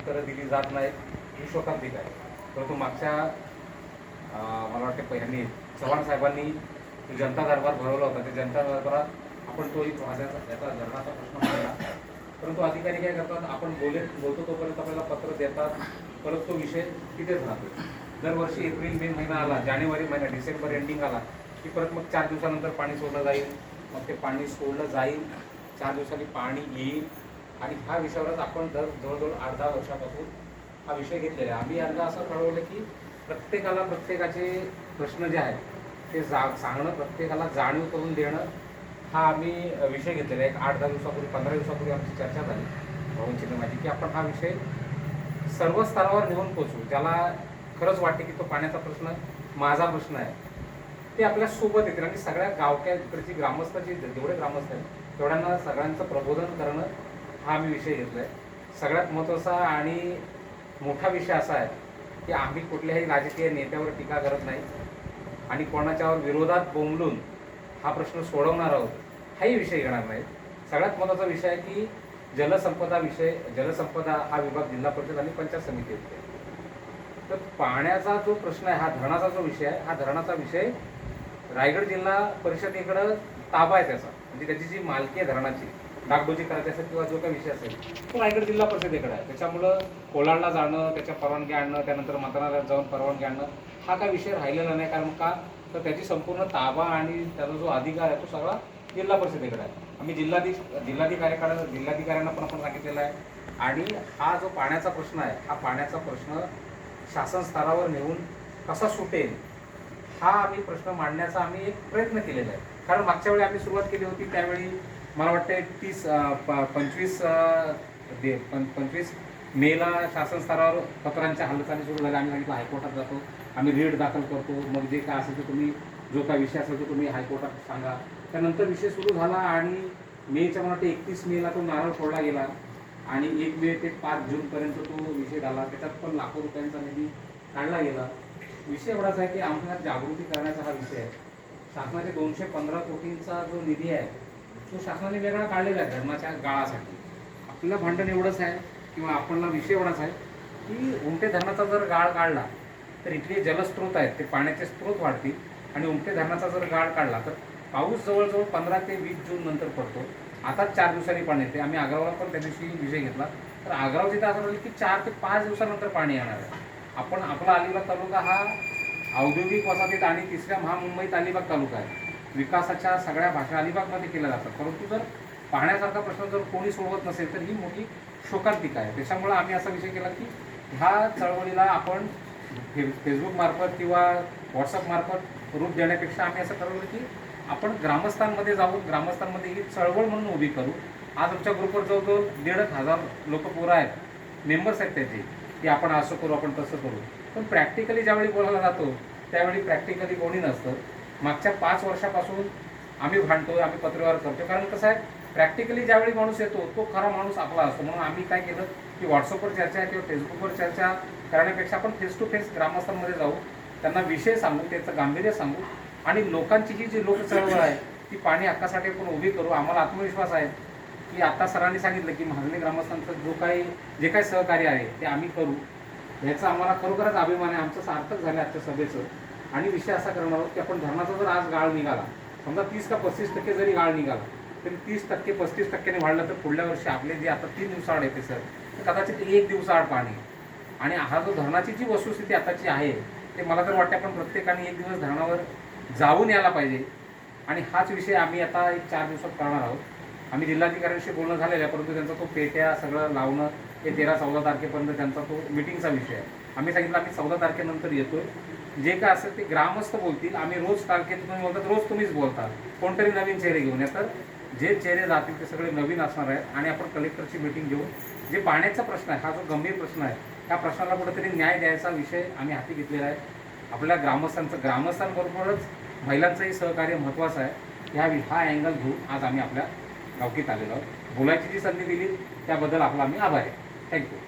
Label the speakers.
Speaker 1: उत्तरं दिली जात नाहीत ही शोकांतिक आहे. परंतु मागच्या मला वाटते पहिल्यांनी चव्हाण साहेबांनी जनता दरबार भरवला होता ते जनता दरबारात आपण तोही वाजायचा त्याचा धरणाचा प्रश्न मांडला. परंतु अधिकारी काय करतात आपण बोले बोलतो तोपर्यंत आपल्याला पत्र देतात परत तो विषय तिथेच राहतो. दरवर्षी एप्रिल मे महिना आला जानेवारी महिना डिसेंबर एंडिंग आला की परत मग चार दिवसानंतर पाणी सोडलं जाईल. मग ते पाणी सोडलं जाईल. चार दिवसांनी पाणी येईल. आणि ह्या विषयावरच आपण दर जवळजवळ आठ दहा वर्षापासून हा विषय घेतलेला आहे. आम्ही यांना असं ठरवलं की प्रत्येकाला प्रत्येकाचे प्रश्न जे आहेत ते जा सांगणं प्रत्येकाला जाणीव करून देणं हा आम्ही विषय घेतलेला आहे. एक आठ दहा दिवसापूर्वी पंधरा दिवसापूर्वी आमची चर्चा झाली भवन माझी की आपण हा विषय सर्व स्तरावर नेऊन पोचू ज्याला खरंच वाटते की तो पाण्याचा प्रश्न माझा प्रश्न आहे ते आपल्यासोबत येतील. आणि सगळ्या गावक्या इकडची ग्रामस्थ जे जेवढे ग्रामस्थ आहेत तेवढ्यांना सगळ्यांचं प्रबोधन करणं हा आम्ही विषय घेतलाय. सगळ्यात महत्त्वाचा आणि मोठा विषय असा आहे की आम्ही कुठल्याही राजकीय नेत्यावर टीका करत नाही आणि कोणाच्यावर विरोधात बोंबलून हा प्रश्न सोडवणार आहोत हाही विषय घेणार नाही. सगळ्यात महत्त्वाचा विषय आहे की जलसंपदा विषय जलसंपदा हा विभाग जिल्हा परिषद आणि पंचायत समिती येते तर पाण्याचा जो प्रश्न आहे हा धरणाचा जो विषय आहे हा धरणाचा विषय रायगड जिल्हा परिषदेकडं ताबा आहे त्याचा. म्हणजे त्याची जी मालकी आहे धरणाची डागडुजी करायची असेल किंवा जो काही विषय असेल तो रायगड जिल्हा परिषदेकडे आहे. त्याच्यामुळं कोलाडला जाणं त्याच्या परवानगी आणणं त्यानंतर मतदानाला जाऊन परवानगी आणणं हा काय विषय राहिलेला नाही. कारण का? तर त्याची संपूर्ण ताबा आणि त्याचा जो अधिकार आहे तो सगळा जिल्हा परिषदेकडे आहे. आम्ही जिल्हाधिक जिल्हाधिकाऱ्याकडे जिल्हाधिकाऱ्यांना पण आपण सांगितलेला आहे. आणि हा जो पाण्याचा प्रश्न आहे हा पाण्याचा प्रश्न शासन स्तरावर नेऊन कसा सुटेल हा आम्ही प्रश्न मांडण्याचा आम्ही एक प्रयत्न केलेला आहे. कारण मागच्या वेळी आम्ही सुरुवात केली होती त्यावेळी मला वाटते तीस प- पंचवीस दे- पं- पंचवीस मेला शासन स्तरावर पत्रांच्या हालचाली सुरू झाल्या. आम्ही सांगितलं हायकोर्टात जातो. आम्ही रीड दाखल करतो. मग जे काय असेल ते तुम्ही जो काय विषय असेल तो तुम्ही हायकोर्टात सांगा. त्यानंतर विषय सुरू झाला आणि मेच्या मला वाटतं एकतीस मेला तो नारळ फोडला गेला. आणि एक मे ते पाच जूनपर्यंत तो विषय झाला. त्याच्यात पण लाखो रुपयांचा निधी काढला गेला. विषय एवढाच आहे की आमच्या जागृती करण्याचा हा विषय आहे. शासनाचे दोनशे पंधरा कोटींचा जो निधी आहे तो शासनाने वेगळा काढलेला आहे धर्माच्या गाळासाठी. आपलं भांडण एवढंच आहे किंवा आपला विषय एवढाच आहे की उमटे धरणाचा जर गाळ काढला तर इथले जलस्रोत आहेत ते पाण्याचे स्रोत वाढतील. आणि उमटे धरणाचा जर गाळ काढला तर पाऊस जवळजवळ पंधरा ते वीस जून नंतर पडतो. आता चार दिवसांनी पाणी येते. आम्ही आग्रावला पण त्या दिवशी विषय घेतला. तर आग्राव जिथे असं म्हणलं की चार ते पाच दिवसानंतर पाणी येणार आहे. आपण आपला अलिबाग तालुका हा औद्योगिक वसाहतीत आणि तिसऱ्या महामुंबईत अलिबाग तालुका आहे. विकासाच्या सगळ्या भाषा अलिबागमध्ये केल्या जातात. परंतु जर पाहण्यासारखा प्रश्न जर कोणी सोडवत नसेल तर ही मोठी शोकांतिका आहे. त्याच्यामुळं आम्ही असा विषय केला की ह्या चळवळीला आपण फे फेसबुकमार्फत किंवा व्हॉट्सअपमार्फत रूप देण्यापेक्षा आम्ही असं ठरवलं की आपण ग्रामस्थांमध्ये जाऊन ग्रामस्थांमध्ये ही चळवळ म्हणून उभी करू. आज आमच्या ग्रुपवर जवळजवळ दीड हजार लोक पोरं आहेत. मेंबर्स आहेत त्याचे की आपण असं करू आपण तसं करू. पण प्रॅक्टिकली ज्यावेळी बोलायला जातो त्यावेळी प्रॅक्टिकली कोणी नसतं. मागच्या पाच वर्षापासून आम्ही भांडतो आम्ही पत्रव्यवहार करतो कारण कसं आहे प्रॅक्टिकली ज्यावेळी माणूस येतो तो खरा माणूस आपला असतो. म्हणून आम्ही काय केलं की व्हॉट्सअपवर चर्चा किंवा फेसबुकवर चर्चा करण्यापेक्षा आपण फेस टू फेस ग्रामस्थांमध्ये जाऊ त्यांना विषय सांगू त्याचं गांभीर्य सांगू आणि लोकांची ही जी लोक चळवळ आहे ती पाणी हक्कासाठी आपण उभी करू. आम्हाला आत्मविश्वास आहे. की आता सरांनी सांगितलं की महागणी ग्रामस्थांचं जो काही जे काही सहकार्य आहे ते आम्ही करू. याचा आम्हाला खरोखरच अभिमान आहे. आमचं सार्थक झालं आजच्या सभेचं. आणि विषय असा करणार आहोत की आपण धरणाचा जर आज गाळ निघाला समजा तीस का पस्तीस टक्के जरी गाळ निघाला तरी तीस टक्के पस्तीस टक्क्याने वाढलं तर पुढल्या वर्षी आपले जे आता तीन दिवसाआड येते सर तर कदाचित एक दिवसाआड पाणी. आणि हा जो धरणाची जी वस्तुस्थिती आताची आहे ते मला तर वाटते आपण प्रत्येकाने एक दिवस धरणावर जाऊन यायला पाहिजे. आणि हाच विषय आम्ही आता एक चार दिवसात करणार आहोत. आम्ही जिल्हाधिकाऱ्यांशी बोलणं झालेलं आहे परंतु त्यांचा तो पेट्या सगळं लावणं हे तेरा चौदा तारखेपर्यंत त्यांचा तो मिटिंगचा विषय आहे. आम्ही सांगितलं आम्ही चौदा तारखेनंतर येतोय. जे काय असेल ते ग्रामस्थ बोलतील. आम्ही रोज तारखेत तुम्ही बोलतात रोज तुम्हीच बोलता. कोणतरी नवीन चेहरे घेऊन या तर जे चेहरे जातील ते सगळे नवीन असणार आहेत आणि आपण कलेक्टरची मिटिंग घेऊन जे पाण्याचा प्रश्न आहे हा जो गंभीर प्रश्न आहे त्या प्रश्नाला कुठेतरी न्याय द्यायचा विषय आम्ही हाती घेतलेला आहे. आपल्या ग्रामस्थांचं ग्रामस्थांबरोबरच महिलांचंही सहकार्य महत्त्वाचं आहे. ह्या हा अँगल घेऊन आज आम्ही आपल्या गावकीत आलेलो आहोत. बोलायची जी संधी दिली त्याबद्दल आपला आम्ही आभार आहे. थँक्यू